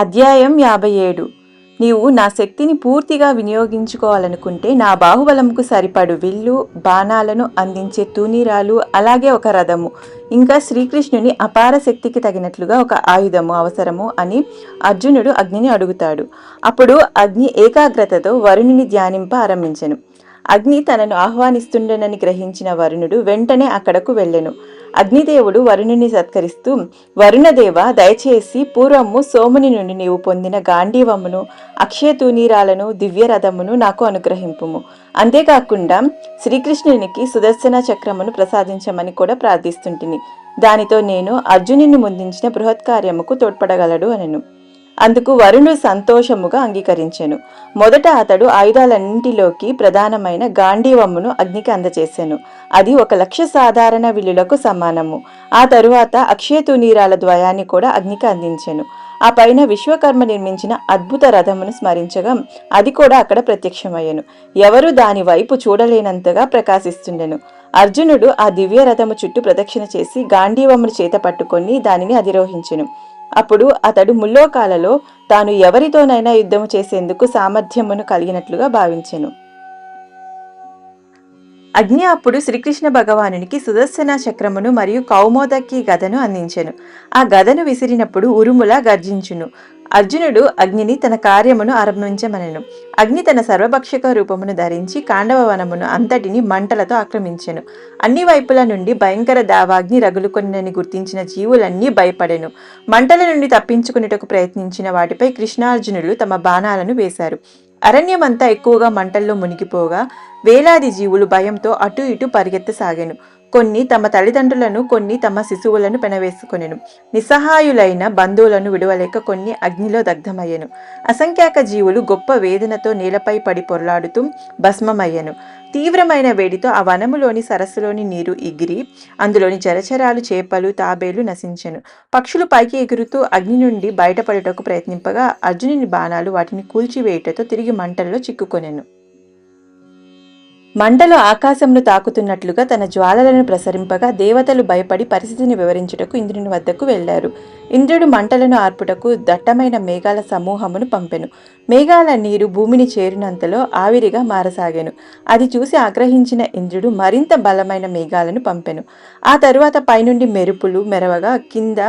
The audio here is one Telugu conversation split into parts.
అధ్యాయం యాభై ఏడు. నీవు నా శక్తిని పూర్తిగా వినియోగించుకోవాలనుకుంటే నా బాహుబలంకు సరిపడు విల్లు బాణాలను అందించే తూనీరాలు అలాగే ఒక రథము. ఇంకా శ్రీకృష్ణుని అపార శక్తికి తగినట్లుగా ఒక ఆయుధము అవసరము అని అర్జునుడు అగ్నిని అడుగుతాడు. అప్పుడు అగ్ని ఏకాగ్రతతో వరుణుని ధ్యానింప ఆరంభించెను. అగ్ని తనను ఆహ్వానిస్తుండనని గ్రహించిన వరుణుడు వెంటనే అక్కడకు వెళ్ళెను. అగ్నిదేవుడు వరుణుని సత్కరిస్తూ వరుణదేవ దయచేసి పూర్వము సోముని నుండి నీవు పొందిన గాంధీవమును అక్షయ తూనీరాలను దివ్యరథమును నాకు అనుగ్రహింపుము. అంతేకాకుండా శ్రీకృష్ణునికి సుదర్శన చక్రమును ప్రసాదించమని కూడా ప్రార్థిస్తుంటిని. దానితో నేను అర్జునుని ముందించిన బృహత్కార్యముకు తోడ్పడగలడు అనను. అందుకు వరుణుడు సంతోషముగా అంగీకరించెను. మొదట అతడు ఆయుధాలన్నింటిలోకి ప్రధానమైన గాంధీవమ్మును అగ్నికి అందచేశాను అది ఒక లక్ష సాధారణ విల్లులకు సమానము. ఆ తరువాత అక్షయ తూనీరాల ద్వయాన్ని కూడా అగ్నికి అందించెను. ఆ పైన విశ్వకర్మ నిర్మించిన అద్భుత రథమును స్మరించగా అది కూడా అక్కడ ప్రత్యక్షమయ్యను. ఎవరు దాని వైపు చూడలేనంతగా ప్రకాశిస్తుండెను. అర్జునుడు ఆ దివ్య రథము చుట్టూ ప్రదక్షిణ చేసి గాంధీవమును చేత పట్టుకొని దానిని అధిరోహించెను. అప్పుడు అతడు ముల్లోకాలలో తాను ఎవరితోనైనా యుద్ధము చేసేందుకు సామర్థ్యమును కలిగినట్లుగా భావించెను. అగ్ని అప్పుడు శ్రీకృష్ణ భగవానునికి సుదర్శన చక్రమును మరియు కౌమోదకి గదను అందించెను. ఆ గదను విసిరినప్పుడు ఉరుముల గర్జించును. అర్జునుడు అగ్నిని తన కార్యమును ఆరంభించమనెను. అగ్ని తన సర్వభక్షక రూపమును ధరించి కాండవ వనమును అంతటిని మంటలతో ఆక్రమించెను. అన్ని వైపుల నుండి భయంకర దావాగ్ని రగులుకొనని గుర్తించిన జీవులన్నీ భయపడెను. మంటల నుండి తప్పించుకునేటకు ప్రయత్నించిన వాటిపై కృష్ణార్జునులు తమ బాణాలను వేశారు. అరణ్యమంతా ఎక్కువగా మంటల్లో మునిగిపోగా వేలాది జీవులు భయంతో అటు ఇటు పరిగెత్తసాగాను. కొన్ని తమ తల్లిదండ్రులను కొన్ని తమ శిశువులను పెనవేసుకొనెను. నిస్సహాయులైన బంధువులను విడవలేక కొన్ని అగ్నిలో దగ్ధమయ్యెను. అసంఖ్యాక జీవులు గొప్ప వేదనతో నేలపై పడి పొర్లాడుతూ భస్మమయ్యెను. తీవ్రమైన వేడితో ఆ వనములోని సరస్సులోని నీరు ఎగిరి అందులోని జలచరాలు చేపలు తాబేలు నశించెను. పక్షులు పైకి ఎగురుతూ అగ్ని నుండి బయటపడుటకు ప్రయత్నింపగా అర్జునుని బాణాలు వాటిని కూల్చివేయుటతో తిరిగి మంటల్లో చిక్కుకొనెను. మంటలు ఆకాశంను తాకుతున్నట్లుగా తన జ్వాలలను ప్రసరింపగా దేవతలు భయపడి పరిస్థితిని వివరించుటకు ఇంద్రుని వద్దకు వెళ్ళారు ఇంద్రుడు మంటలను ఆర్పుటకు దట్టమైన మేఘాల సమూహమును పంపెను. మేఘాల నీరు భూమిని చేరినంతలో ఆవిరిగా మారసాగాను. అది చూసి ఆగ్రహించిన ఇంద్రుడు మరింత బలమైన మేఘాలను పంపెను. ఆ తరువాత పైనుండి మెరుపులు మెరవగా కింద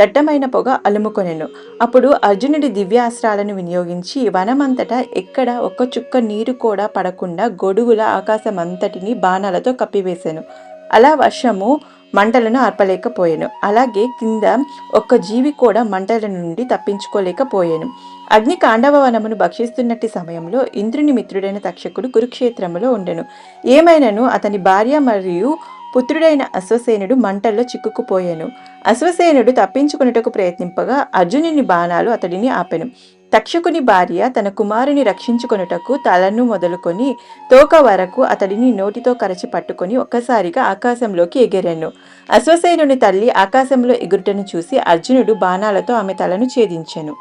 దట్టమైన పొగ అలుముకొనెను. అప్పుడు అర్జునుడి దివ్యాస్త్రాలను వినియోగించి వనమంతటా ఎక్కడ ఒక్క చుక్క నీరు కూడా పడకుండా గొడుగుల ఆకాశమంతటిని బాణాలతో కప్పివేశాను అలా వర్షము మంటలను ఆర్పలేకపోయాను. అలాగే కింద ఒక్క జీవి కూడా మంటల నుండి తప్పించుకోలేకపోయాను. అగ్ని కాండవ వనమును భక్షిస్తున్నట్టి సమయంలో ఇంద్రుని మిత్రుడైన తక్షకుడు కురుక్షేత్రంలో ఉండెను. ఏమైనను అతని భార్య మరియు పుత్రుడైన అశ్వసేనుడు మంటల్లో చిక్కుకుపోయాను. అశ్వసేనుడు తప్పించుకున్నటకు ప్రయత్నింపగా అర్జునుని బాణాలు అతడిని ఆపెను. తక్షకుని భార్య తన కుమారుని రక్షించుకొనుటకు తలను మొదలుకొని తోక వరకు అతడిని నోటితో కరచి పట్టుకొని ఒక్కసారిగా ఆకాశంలోకి ఎగిరాను. అశ్వసేనుని తల్లి ఆకాశంలో ఎగురుటను చూసి అర్జునుడు బాణాలతో ఆమె తలను ఛేదించెను.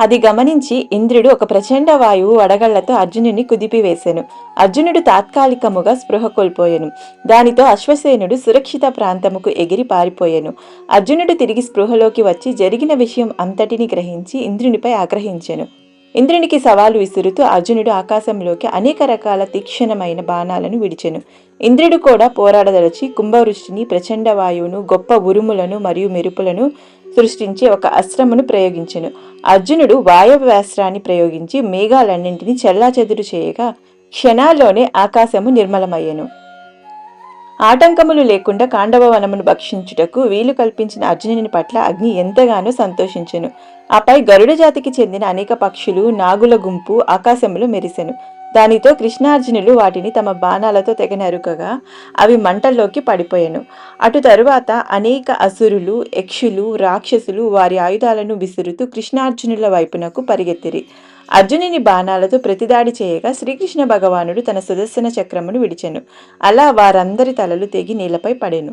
అది గమనించి ఇంద్రుడు ఒక ప్రచండ వాయువు వడగళ్ళతో అర్జునుని కుదిపివేశాను అర్జునుడు తాత్కాలికముగా స్పృహ కోల్పోయాను. దానితో అశ్వసేనుడు సురక్షిత ప్రాంతముకు ఎగిరి పారిపోయాను. అర్జునుడు తిరిగి స్పృహలోకి వచ్చి జరిగిన విషయం అంతటిని గ్రహించి ఇంద్రునిపై ఆగ్రహించెను. ఇంద్రునికి సవాలు విసురుతూ అర్జునుడు ఆకాశంలోకి అనేక రకాల తీక్షణమైన బాణాలను విడిచెను. ఇంద్రుడు కూడా పోరాడదలచి కుంభవృష్టిని ప్రచండ వాయువును గొప్ప ఉరుములను మరియు మెరుపులను సృష్టించి ఒక అస్త్రమును ప్రయోగించెను. అర్జునుడు వాయవ్యాస్త్రాన్ని ప్రయోగించి మేఘాలన్నింటినీ చెల్లాచెదురు చేయగా క్షణాల్లోనే ఆకాశము నిర్మలమయ్యెను. ఆటంకములు లేకుండా కాండవ వనమును భక్షించుటకు వీలు కల్పించిన అర్జునుని పట్ల అగ్ని ఎంతగానో సంతోషించెను. ఆపై గరుడ జాతికి చెందిన అనేక పక్షులు నాగుల గుంపు ఆకాశంలో మెరిసెను. దానితో కృష్ణార్జునులు వాటిని తమ బాణాలతో తెగ నరుకగా అవి మంటల్లోకి పడిపోయాను. అటు తరువాత అనేక అసురులు యక్షులు రాక్షసులు వారి ఆయుధాలను విసురుతూ కృష్ణార్జునుల వైపునకు పరిగెత్తిరి. అర్జునుని బాణాలతో ప్రతిదాడి చేయగా శ్రీకృష్ణ భగవానుడు తన సుదర్శన చక్రమును విడిచెను. అలా వారందరి తలలు తెగి నేలపై పడెను.